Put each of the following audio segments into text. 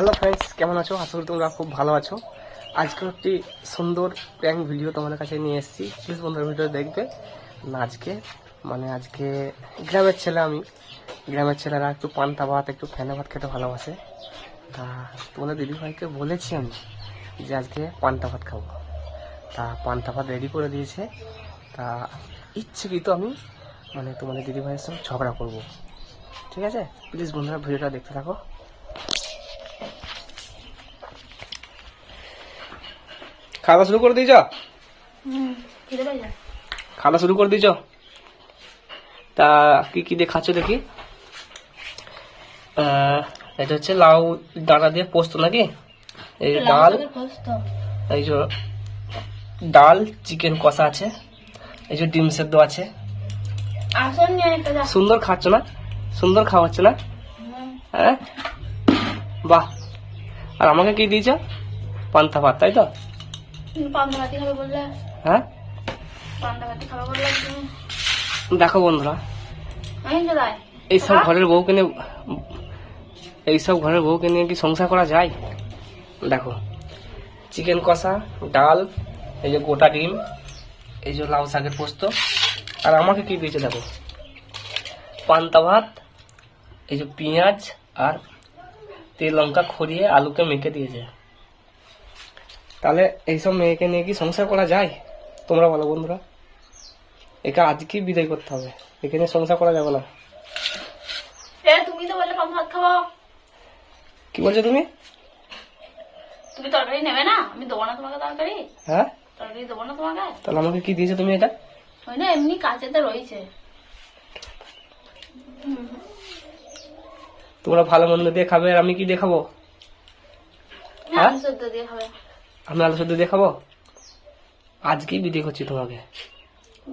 Hello friends কেমন আছো? আশা করি তোমরা খুব ভালো আছো। আজকে একটি সুন্দর প্র্যাঙ্ক ভিডিও তোমাদের কাছে নিয়ে এসেছি। প্লিজ বন্ধুরা ভিডিও দেখবে। না, আজকে মানে আজকে গ্রামের ছেলে আমি। গ্রামের ছেলেরা একটু পান্তা ভাত, একটু ফেনা ভাত খেতে ভালোবাসে। তা তোমাদের দিদিভাইকে বলেছি আমি যে আজকে পান্তা ভাত খাব। তা পান্তা ভাত রেডি করে দিয়েছে। তা ইচ্ছাকৃত আমি মানে তোমাদের দিদিভাইয়ের সঙ্গে ঝগড়া করব। ঠিক আছে? প্লিজ বন্ধুরা ভিডিওটা দেখতে থাকো। খাওয়া শুরু করে দিয়েছ? খাওয়া শুরু করে দিয়েছ? তা কি কি দিয়ে খাচ্ছ দেখি। এটা হচ্ছে লাউ ডাঁটা দিয়ে পোস্ত নাকি? এই ডাল এই যে ডাল চিকেন কষা আছে এই যে ডিম সেদ্ধ আছে। সুন্দর খাচ্ছ না? সুন্দর খাওয়াচ্ছে না? হ্যাঁ? বাহ। আর আমাকে কি দিয়েছ? পান্তা ভাত তাই তো? হ্যাঁ? দেখো বন্ধুরা। এইসব ঘরের বউকে নিয়ে এইসব ঘরের বউকে নিয়ে কি সংসার করা যায়? দেখো। চিকেন কষা ডাল এই যে গোটা ডিম এই যে লাউ শাকের পোস্ত। আর আমাকে কি দিয়েছে দেখো? পান্তা ভাত এই যে পেঁয়াজ আর তেল লঙ্কা খড়িয়ে আলুকে মেখে দিয়েছে। তাহলে এইসব মেয়েকে নিয়ে কি সংসার করা যায়? তোমরা বলো বন্ধুরা। একে আজকেই বিদায় করতে হবে। একে নিয়ে সংসার করা যাবে না। তুমি তো বললে পান্তা ভাত খাব। কি বলছো তুমি? তুমি তরকারি নেবে না? আমি দেবো না তোমাকে তরকারি। হ্যাঁ? তরকারি দেবো না তোমাকে? তাহলে আমাকে কি দিয়েছ তুমি এটা? ওই না এমনি কাছেতে রয়েছে। তোমরা ভালো মন্দ দিয়ে খাবে আর আমি কি দেখাবো হ্যাঁ? দিয়ে খাবে। আমি আলু সেদ্ধ দিয়ে খাব? আজকেই বিদায় করছি তোমাকে।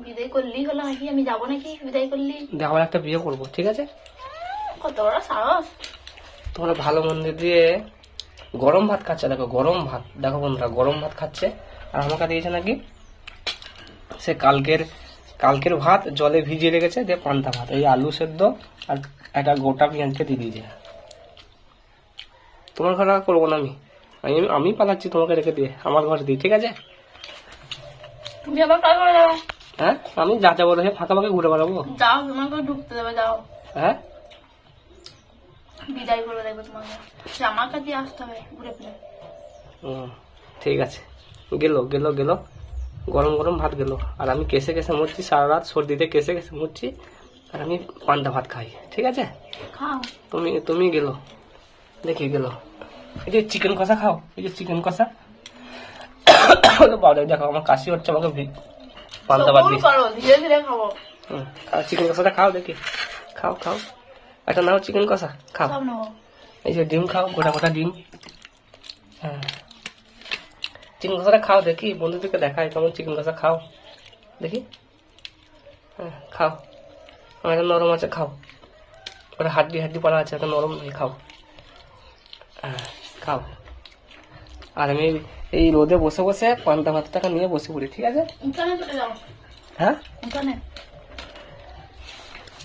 বিদায় করলেই হলো নাকি? আমি যাব নাকি? বিদায় করলি আবার একটা বিয়ে করব ঠিক আছে? কত বড় সাহস। তোমরা ভালো মন্দ দিয়ে গরম ভাত খাচ্ছে দেখো গরম ভাত। দেখো বন্ধুরা গরম ভাত খাচ্ছে। আর আমাকে দিয়েছে নাকি? সে কালকের কালকের ভাত জলে ভিজিয়ে রেখেছে দিয়ে পান্তা ভাত। এই আলু সেদ্ধ আর একটা গোটা পেঁয়াজকে দিয়ে দিয়েছে। তোমার ঘরে করব না আমি? আমি আমি পালাচ্ছি তোমাকে রেখে দিয়ে আমার ঘরে দিই ঠিক আছে? তুমি আবার কাল করে যাবে? হ্যাঁ আমি যা যাব দেখে ফাঁকা ফাঁকা ঘুরে বেড়াবো। যাও তোমাকে ঢুকতে দেবে যাও। হ্যাঁ? বিদায় করবে দেখবে তোমাকে। জামা কাটিয়ে আসতে হবে ঘুরে ফিরে। ঠিক আছে। গেলো গেলো গেলো। গরম গরম ভাত গেলো। আর আমি কেসে কেসে মরছি সারা রাত সর্দিতে কেসে কেসে মরছি আর আমি পান্তা ভাত খাই ঠিক আছে? তুমি তুমি গেলো। দেখি গেলো। এই যে চিকেন কষা খাও এই যে চিকেন কষা। বাবা দেখো আমার কাশি হচ্ছে আমাকে পান্তা ধীরে খাব। চিকেন কষাটা খাও দেখি। খাও খাও। একটা নাও চিকেন কষা খাও। এই যে ডিম খাও গোটা গোটা ডিম। হ্যাঁ। চিকেন কষাটা খাও দেখি বন্ধুদেরকে দেখায় কেমন চিকেন কষা খাও। দেখি। হ্যাঁ খাও। আমার একটা নরম আছে খাও। ওটা হাড্ডি হাড্ডি পড়া আছে একটা নরম খাও। হ্যাঁ। খাও। আর আমি এই রোদে বসে বসে পান্তা ভাতটাকে নিয়ে বসে পড়ি ঠিক আছে? হ্যাঁ?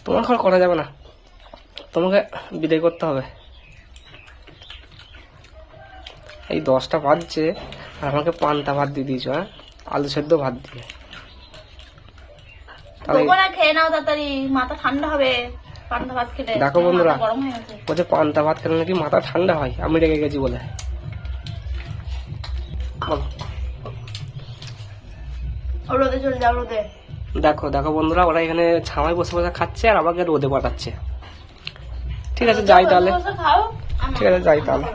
তোমার ঘর করা যাবে না। তোমাকে বিদায় করতে হবে। এই দশটা বাজছে আর আমাকে পান্তা ভাত দিয়ে দিয়েছ হ্যাঁ? আলু সেদ্ধ ভাত দিয়ে। খেয়ে নাও তাড়াতাড়ি মাথা ঠান্ডা হবে। পান্তা ভাত খেলে দেখো বন্ধুরা। গরম হয়ে গেছে। বলছে পান্তা ভাত খেলে নাকি মাথা ঠান্ডা হয়? আমি রেগে গেছি বলে। রোদে চলে যাও রোদে। দেখো দেখো বন্ধুরা ওরা এখানে ছামায় বসে বসে খাচ্ছে আর আমাকে রোদে পাঠাচ্ছে। ঠিক আছে যাই তাহলে। ঠিক আছে, যাই তাহলে।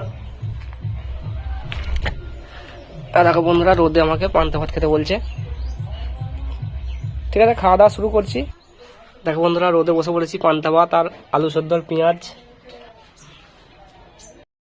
আর দেখো বন্ধুরা রোদে আমাকে পান্তা ভাত খেতে বলছে। ঠিক আছে খাওয়া দাওয়া শুরু করছি। দেখো বন্ধুরা রোদে বসে পড়েছি পান্তা ভাত আর আলু সদ্দর পেঁয়াজ।